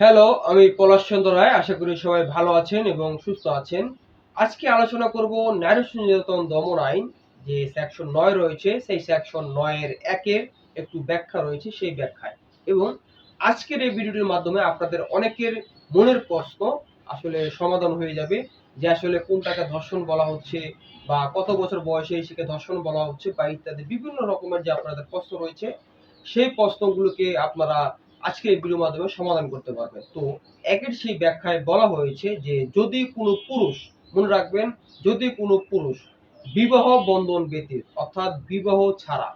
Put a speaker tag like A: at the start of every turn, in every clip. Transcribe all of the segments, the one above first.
A: Hello আমি পলাশ চন্দ্র রায়। আশা করি সবাই ভালো আছেন এবং সুস্থ আছেন। আজকে আলোচনা করব নারী নির্যাতন দমন আইন, যে সেকশন নয় রয়েছে, সেই সেকশন নয়ের একের একটু ব্যাখ্যা রয়েছে সেই ব্যাখ্যায়। এবং আজকের এই ভিডিওটির মাধ্যমে আপনাদের অনেকের মনের প্রশ্ন আসলে সমাধান হয়ে যাবে, যে আসলে কোনটাকে ধর্ষণ বলা হচ্ছে বা কত বছর বয়সে এসেকে ধর্ষণ বলা হচ্ছে বা ইত্যাদি বিভিন্ন রকমের যে আপনাদের প্রশ্ন রয়েছে, সেই প্রশ্নগুলোকে আপনারা আজকে এই ভিডিওর মাধ্যমে সমাধান করতে পারবে। তো একের সেই ব্যাখ্যায় বলা হয়েছে যে, যদি কোনো পুরুষ, মনে রাখবেন, যদি কোনো পুরুষ বিবাহ বন্ধন ব্যতীত, অর্থাৎ বিবাহ ছাড়া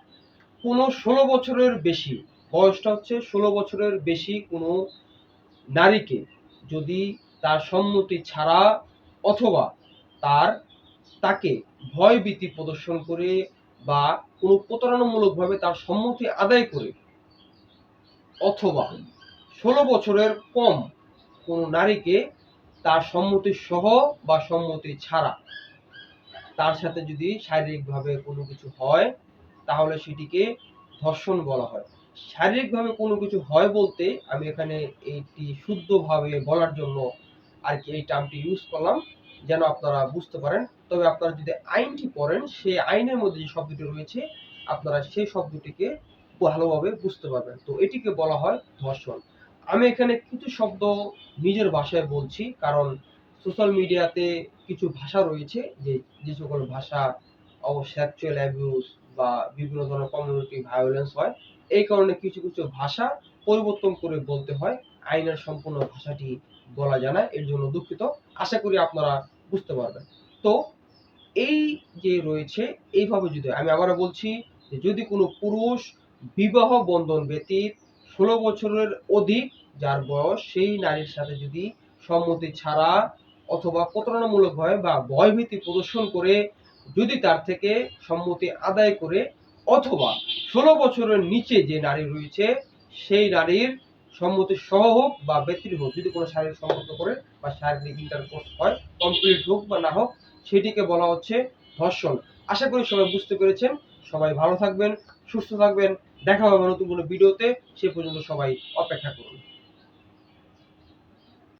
A: কোনো ষোলো বছরের বেশি, বয়সটা হচ্ছে ষোলো বছরের বেশি কোনো নারীকে যদি তার সম্মতি ছাড়া অথবা তার, তাকে ভয়ভীতি প্রদর্শন করে বা কোনো প্রতারণামূলকভাবে তার সম্মতি আদায় করে অথবা ষোলো বছরের কম কোনো নারীকে তার সম্মতি সহ বা সম্মতি ছাড়া তার সাথে যদি শারীরিকভাবে কোনো কিছু হয়, তাহলে সেটিকে ধর্ষণ বলা হয়। শারীরিকভাবে কোনো কিছু হয় বলতে আমি এখানে এইটি শুদ্ধভাবে বলার জন্য আর কি এই টার্মটি ইউজ করলাম, যেন আপনারা বুঝতে পারেন। তবে আপনারা যদি আইনটি পড়েন সেই আইনের মধ্যে যে শব্দটি রয়েছে, আপনারা সেই শব্দটিকে ভালোভাবে বুঝতে পারবেন তো এটিকে বলা হয় ধর্ষণ। আমি এখানে কিছু শব্দ নিজের ভাষায় বলছি, কারণ সোশ্যাল মিডিয়াতে কিছু ভাষা রয়েছে যে যে সকল ভাষা সেক্সুয়াল অ্যাবিউজ বা বিভিন্ন ধরনের কমিউনিটি ভায়োলেন্স হয়, এই কারণে কিছু কিছু ভাষা পরিবর্তন করে বলতে হয়। আইনের সম্পূর্ণ ভাষাটি বলা যায় না, এর জন্য দুঃখিত। আশা করি আপনারা বুঝতে পারবেন। তো এই যে রয়েছে, এইভাবে যদি আমি আবারও বলছি যে, যদি কোনো পুরুষ বিবাহ বন্ধন ব্যতীত ষোলো বছরের অধিক, যার বয়স সেই নারীর সাথে যদি সম্মতি ছাড়া অথবা প্রতারণামূলকভাবে বা ভয়ভীতি প্রদর্শন করে, যদি তার থেকে সম্মতি আদায় করে অথবা ষোলো বছরের নিচে যে নারী রয়েছে, সেই নারীর সম্মতি সহ হোক বা ব্যক্তির হোক, যদি কোনো শারীরিক সম্পর্ক করে বা শারীরিক ইন্টারকোর্স হয় কমপ্লিট হোক বা না হোক, সেটিকে বলা হচ্ছে ধর্ষণ। আশা করি সবাই বুঝতে পেরেছেন। সবাই ভালো থাকবেন। সুস্থ থাকবেন। দেখা হবে নতুন কোনো ভিডিওতে। সে পর্যন্ত সবাই অপেক্ষা করুন।